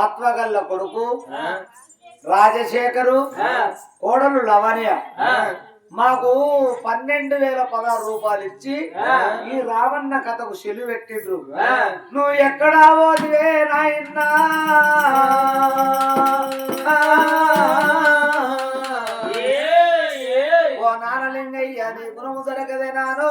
ఆత్మగల్ల కొడుకు రాజశేఖరు కోడలు లవణ్య. మాకు పన్నెండు వేల పదహారు రూపాయలు ఇచ్చి ఈ రావణ కథకు సెలు పెట్టిండ్రు. నువ్వు ఎక్కడా పోతివే నాయన్నా? ఓ నానలింగయ్య నీ గుణము దొరకదే నాను.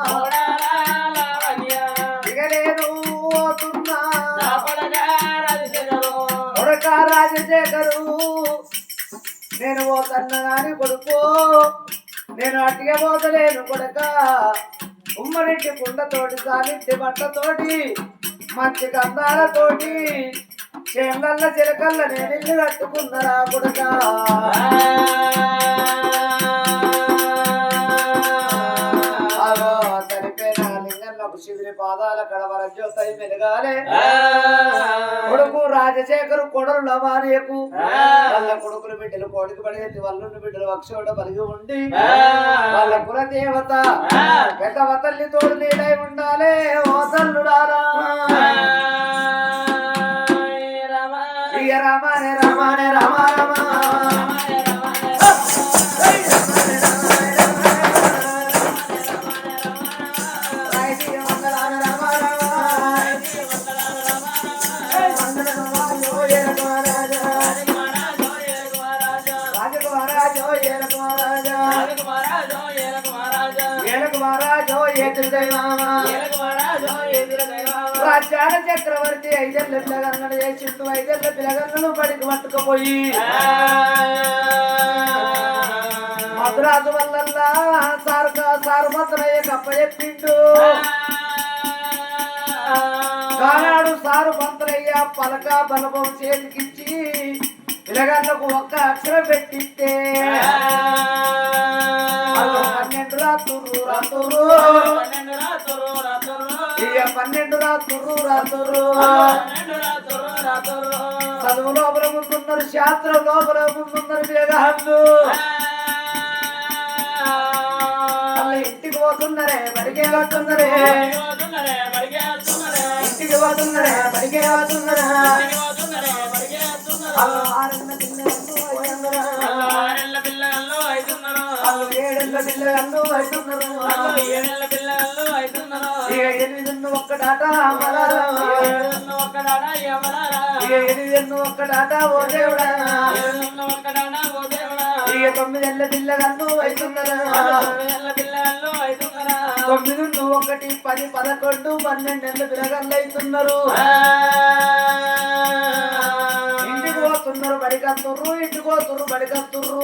రాజశేఖరు నేను పోతన్నా గాని కొడుకు. నేను అట్టిగా పోతలేను కొడక. ఉమ్మడింటి కుండతోటి సాలింటి బట్టతోటి మంచి గంధాలతోటి చేమల్ల చిలకల్ల నేను ఇల్లు కట్టుకున్నరా కొడక. పాదాల కడవర జ్యోతి మెలగాలే కొడుకు రాజశేఖరు కొడలు లవారియకు వాళ్ళ కొడుకులు బిడ్డలు కోడికి పడేసి వాళ్ళుండి బిడ్డలు అక్షోట పలిగి ఉండి. వాళ్ళ కుల దేవత పెద్ద తల్లి తోడు నీడై ఉండాలే ఓ తల్లుడారా రాజ్యాల చక్రవర్తి ఐదేళ్ళ పిల్లగన్నలు చేసిండు ఐదేళ్ళ పిల్లగన్నలు బడికి పట్టుకుపోయి. మద్రాసు వల్లల్లా సారు సారు మద్రయ్య కప్ప చెప్పిండు. కానాడు సారు మంత్రయ్య పలక బలపం చేతికిచ్చి పిలగన్నకు ఒక్క అక్షరం పెట్టిస్తే పన్నెండు ఇక రాత్రులు రాత్రులు. చదువు లోపల ముందున్నారు శాస్త్రం లోపల ముందున్నారు వాళ్ళ ఇంటికి పోతున్నారే బడికే పోతున్నారే ఇంటికి పోతున్నారే బడికే పోతున్నారా అవుతున్నారా? వాళ్ళు. ఏడేళ్ళ పిల్లలు అవుతున్నారు ఇక ఎనిమిది ఒక్కడాట అమరారా. ఇక ఎనిమిది ఒక్కడాట ఓ దేవుడా. ఇక తొమ్మిదేళ్ళ పిల్లగన్ను అవుతున్నారా తొమ్మిది నువ్వు ఒకటి పది పదకొండు పన్నెండేళ్ళ పిల్లగన్లు అవుతున్నారు ఇంటికి పోతున్నారు బడికత్తుర్రు ఇంటికి పోతుర్రు బడికత్తుర్రు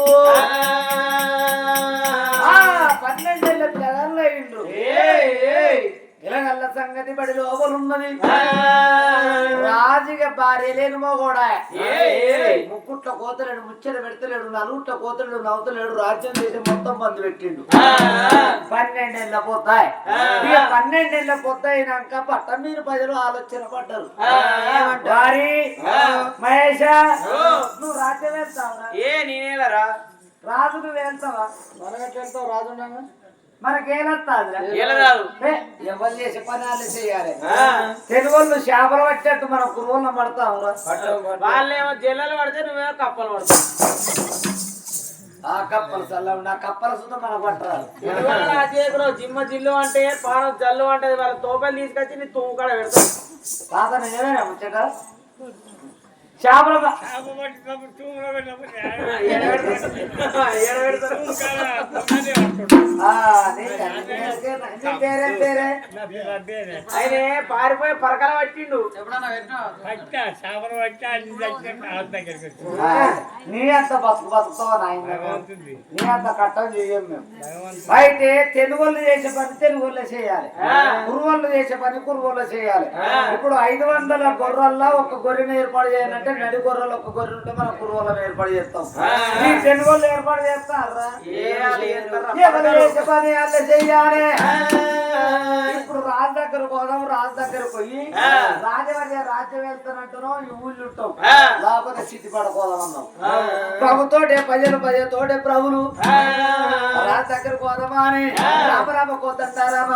పిల్లగల్ల సంగతి బడి లోపలున్నది. రాజుగా భార్య లేని కూడా ముక్కుట్ల కోతలేడు ముచ్చట పెడతలేడు నలుగుట్ల కోతలేడు నవ్వుతలేడు రాజ్యం చేసి మొత్తం బంధు పెట్టిండు. పన్నెండేళ్ళ పోతాయి. ఇక పన్నెండేళ్ళ పోతాయినాక పట్ట మీరు ప్రజలు ఆలోచన పడ్డారు. వారి. మహేష నువ్వు రాజ్యం వెళ్తావా ఏ నేనేలరా రాజు నువ్వు వెళ్తావా? మనకి వెళ్తావు? రాజు ఉండగా ఎవరు చేసే చేయాలి? తెలుగు చేపలు పట్టేట్టు మనం కురువులను పడతాం. వాళ్ళేమో జల్లలు పడితే నువ్వేమో కప్పలు పడతావు. ఆ కప్పలు చల్ల ఆ కప్పల సుతం మనకు పట్టరాదు. నా జిమ్మ జిల్లు అంటే పానం జల్లు అంటే వాళ్ళ తోపలు తీసుకొచ్చి నీ తుమ్ము కాడ పెడతాం తాత నిజమేనా ముచ్చట? చేపల ఆయనే పారిపోయి పరకల పట్టిండు. ఆ, నీ అంత బతుకు బతుకుతావా నాయన? నీ అంత కట్టం చెయ్యం మేము. అయితే తెలుగుళ్ళు చేసే పని తెలుగుల్లో చేయాలి. కురువళ్ళు చేసే పని కురువల్లో చేయాలి. ఇప్పుడు ఐదు వందల గొర్రెల్లో ఒక గొర్రెని ఏర్పాటు చేయాలంటే నడి గొర్రెలు ఒక గొర్రె ఉంటే మనం కురువలను ఏర్పాటు చేస్తాం. ఈ తెలుగుళ్ళు ఏర్పాటు చేస్తారా? పని అట్లా చెయ్యాలి ఇప్పుడు రాజు దగ్గర పోదాం రాజు దగ్గర పోయి రాజవర్య రాజ్యం వెళ్తానంటున్నాం ఈ ఊళ్ళు ఉంటాం లేకపోతే సిద్ధి పడపోదాం అన్నాం ప్రభుతోటే ప్రజలు ప్రజలతోటే ప్రభులు. రాజు దగ్గర పోదామా అని. రామ రామ కోదండ రామ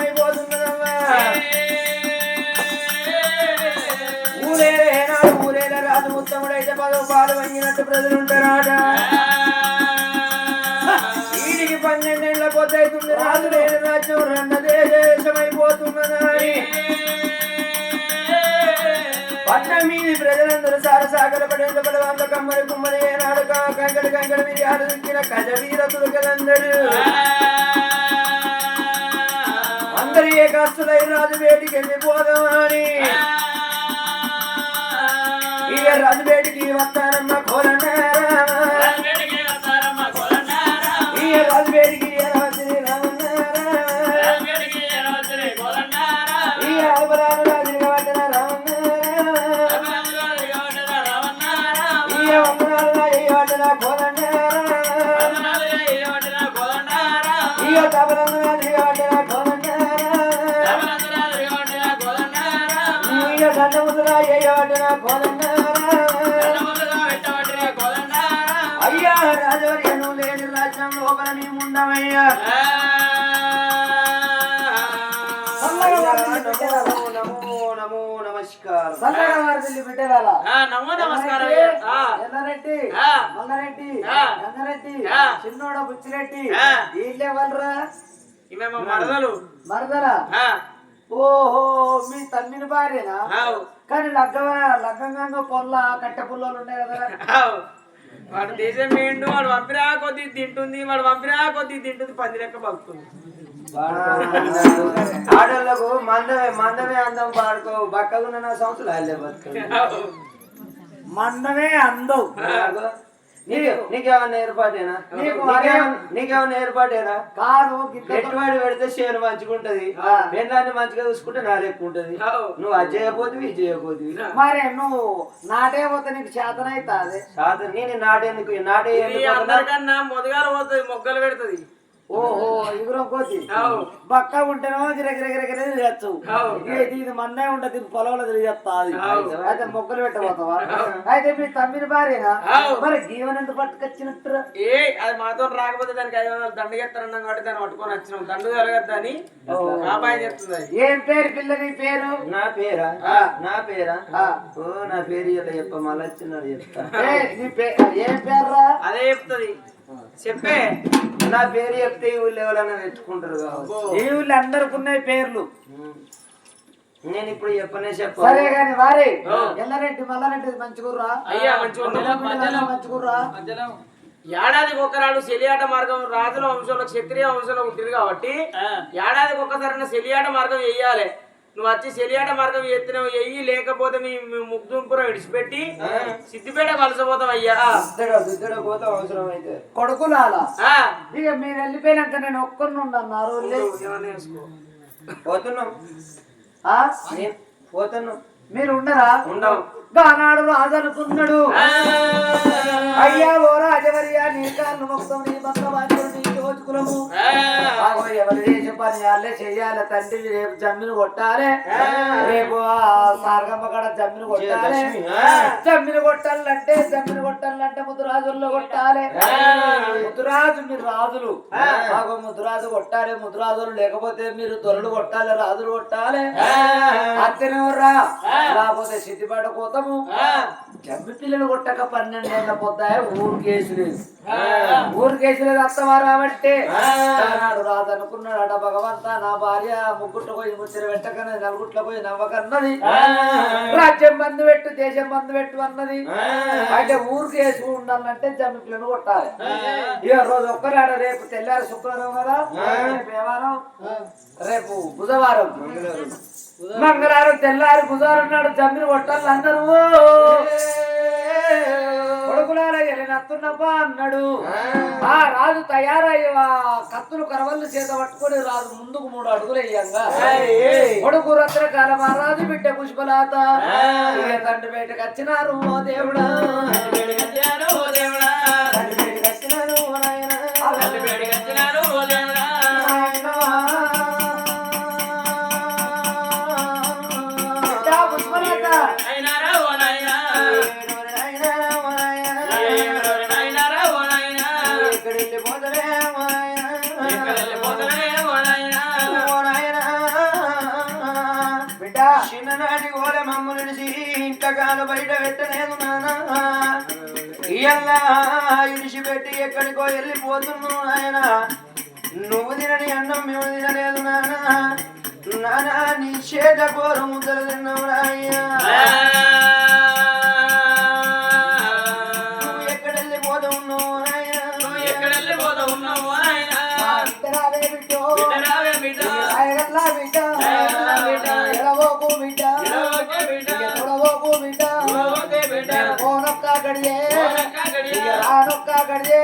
అయిపోతున్నదమ్మా ఊరేల రాజు ముత్తముడైతే పదవు పాలు వంగినట్టు ప్రజలు పన్నెండేళ్ళ పొద్దు అవుతుంది రాజు లేని రాజ్యం రెండు దేశం అయిపోతున్నదని పట్నం మీది ప్రజలందరూ సార సాగర పడేంత పడవంత కమ్మరి కుమ్మరి ఏనాడు కంకడి కంకడి మీద ఆడు దిక్కిన కజ వీర తులకలందరూ అందరూ ఏ కస్తులై రాజు వేడికి వెళ్ళిపోదామని. ఇక రాజు వేడికి వస్తానమ్మ కోరన్నారా రాజు అయ్యా రాజవర్యను లేని రాజ్యం లోపల నీ ముండమయ్యా సల్లగా వారిదిల్లి బిడ్డలారా. నమో నమస్కారం ఆ. మల్లారెడ్డి. రంగారెడ్డి. చిన్నోడ బుచ్చిరెడ్డి. వీళ్ళే వాళ్ళరా ఇవే మా మరదలు మరదరా ఆ, ఓహో మీ తమ్మిని భార్యనా కానీ లగ్గ లగ్గంగా పొల్ల కట్టె పుల్లలు ఉన్నాయి కదా. వాడు దేశం ఏండు వాడు పంపిరా కొద్ది తింటుంది వాడు పంపిరా కొద్ది తింటుంది పంది లెక్క బతుకుతుంది ఆడోళ్ళకు మందమే మందమే అందం పాడుకో బక్కగున్న నా సంవత్సరాలు బతుకు. మందమే నీకు నీకేమన్నా ఏర్పాటేనా? నీకు నీకేమన్నా ఏర్పాటేనా? కాదు పెట్టుబడి పెడితే షేర్ మంచిగుంటది? ఆ. పెళ్ళాన్ని మంచిగా చూసుకుంటే నా లెక్క ఉంటది. నువ్వు అది చేయకపోతే ఇది మరి నువ్వు నాటే పోతే నీకు చేతనైతాది సాధన నేను నాటేందుకు నాటే పోతున్నా? అందరికన్నా మొదగాల పోతుంది మొగ్గలు పెడుతుంది. ఓహో కోతి. ఆవ్. బక్క ఉంటేనేమో గిరగిరగిరగిర తిరగచ్చు. ఆవ్. ఇది మన్నే ఉంటది పొలంలో తిరిగేస్తాది ఆవ్. అయితే మొక్కలు పెట్టబోతావా? అయితే మీ తమ్మిని భార్యనా. మరి జీవన్ ఎంత పట్టుకొచ్చినట్టు ఏ అది మాతో రాకపోతే దానికి ఐదు వందలు దండ చేస్తారన్నాం కాబట్టి దాన్ని పట్టుకొని వచ్చినాం. దండు కలగద్దని అబ్బాయి చెప్తుంది. ఏం పేరు పిల్ల నీ పేరు? నా పేరా? ఆ. నా పేరా? ఆ. ఓ నా పేరు ఇలా చెప్ప మళ్ళీ చెప్తా. ఏ, నీ పే- ఏం పేర్రా? అదే చెప్తుంది. చెప్పే. నా పేరు చెప్తే ఈ ఊళ్ళో ఎవరైనా పెట్టుకుంటారు ఈ ఊళ్ళో అందరికి ఉన్నాయి పేర్లు. నేను ఇప్పుడు చెప్పనే సరే చెప్పాలి గాని వారి. ఎల్లారెడ్డి మల్లారెడ్డి మంచిగుర్రా అయ్యా మంచిగా ఉన్నాం. మంచిగుర్రా ఏడాదికి ఒక్కనాడు సెలియాట మార్గం రాజుల వంశంలో క్షత్రియ వంశంలో ఉంటుంది కాబట్టి ఏడాదికి ఒక్కసారి సెలియాట మార్గం వేయాలి. నువ్వు వచ్చి సెలియాట మార్గం ఎత్తినవు వెయ్యి లేకపోతే మీ మీ ముగ్గుంపురం విడిచిపెట్టి సిద్దిపేట వలసపోతాం అయ్యా. సిద్ధగా సిద్ధగా పోతే అవసరం అయితే కొడుకులాలా. ఆ. ఇక మీరు వెళ్ళిపోయినాక నేను ఒక్కరిని చేసుకో. పోతున్నాం. నేను పోతున్నాం. మీరు ఉండరా? ఉండవు. గానాడు రాజు అనుకున్నాడు అయ్యా ఓ రాజవర్యా నీ కాళ్ళు మొత్తం నీ నీ దోచుకులము ఎవరు చేసే పని వాళ్ళే చెయ్యాలి తండ్రి రేపు జమ్మిని కొట్టాలి. రేపు సారగమ్మ కాడ జమ్మిని కొట్టాలి. జమ్మిని కొట్టాలంటే జమ్మిని కొట్టాలంటే ముద్దురాజుల్లో కొట్టాలి. ముద్దురాజు మీరు రాజులు. ఆగో ముద్దురాజు కొట్టాలి ముద్దురాజులు లేకపోతే మీరు దొరలు కొట్టాలి రాజులు కొట్టాలి. అత్తెనెవర్రా? లేకపోతే సిద్ధిపేట కోతము జమ్మి పిల్లలు కొట్టక పన్నెండేళ్ళ పోతాయి ఊరు కేసు లేదు ఊరు కేసు లేదు అత్తవారు కాబట్టి ఆనాడు రాదు అనుకున్నాడట భగవంత నా భార్య ముగ్గుట్ల పోయి ముచ్చట పెట్టకనే నలుగుట్ల పోయి నవ్వకన్నది. రాజ్యం బంధు పెట్టు దేశం బంధు పెట్టు అన్నది. అంటే ఊరు కేసు ఉండాలంటే జమ్మి పిల్లలు కొట్టాలి. ఇక రోజు ఒక్కరాడ రేపు తెల్లారి శుక్రవారం కదా? రేపు ఏ వారం రేపు బుధవారం. మంగళవారం తెల్లారి బుధవారం నాడు జమ్మిని కొట్టాలి అందరూ. కొడుకులాల వెళ్ళినత్తున్నప్ప అన్నాడు. ఆ రాజు తయారయ్యి కత్తులు కరవళ్ళు చేత పట్టుకొని రాజు ముందుకు మూడు అడుగులు వేయంగా. కొడుకు రత్న కాల రాజు బిడ్డ పుష్పలాత. తండ్రి బయటకు వచ్చినారు ఓ దేవుడా. తండ్రి బయటకు వచ్చినారు ఓ నాయనా. చిన్ననాటి గోల మమ్మల్ని నిలిచి ఇంతకాలం బయట పెట్టలేదు నానా ఇయ్యల్లా ఇడిచిపెట్టి ఎక్కడికో వెళ్ళిపోతున్నావు ఆయన నువ్వు తినని అన్నం మేము తినలేదు నానా నానా నీ చేత కోరు ముద్దలు తిన్నావు రాయ్యా. ಗಡಿಯೇ ಗಡಿಯೇ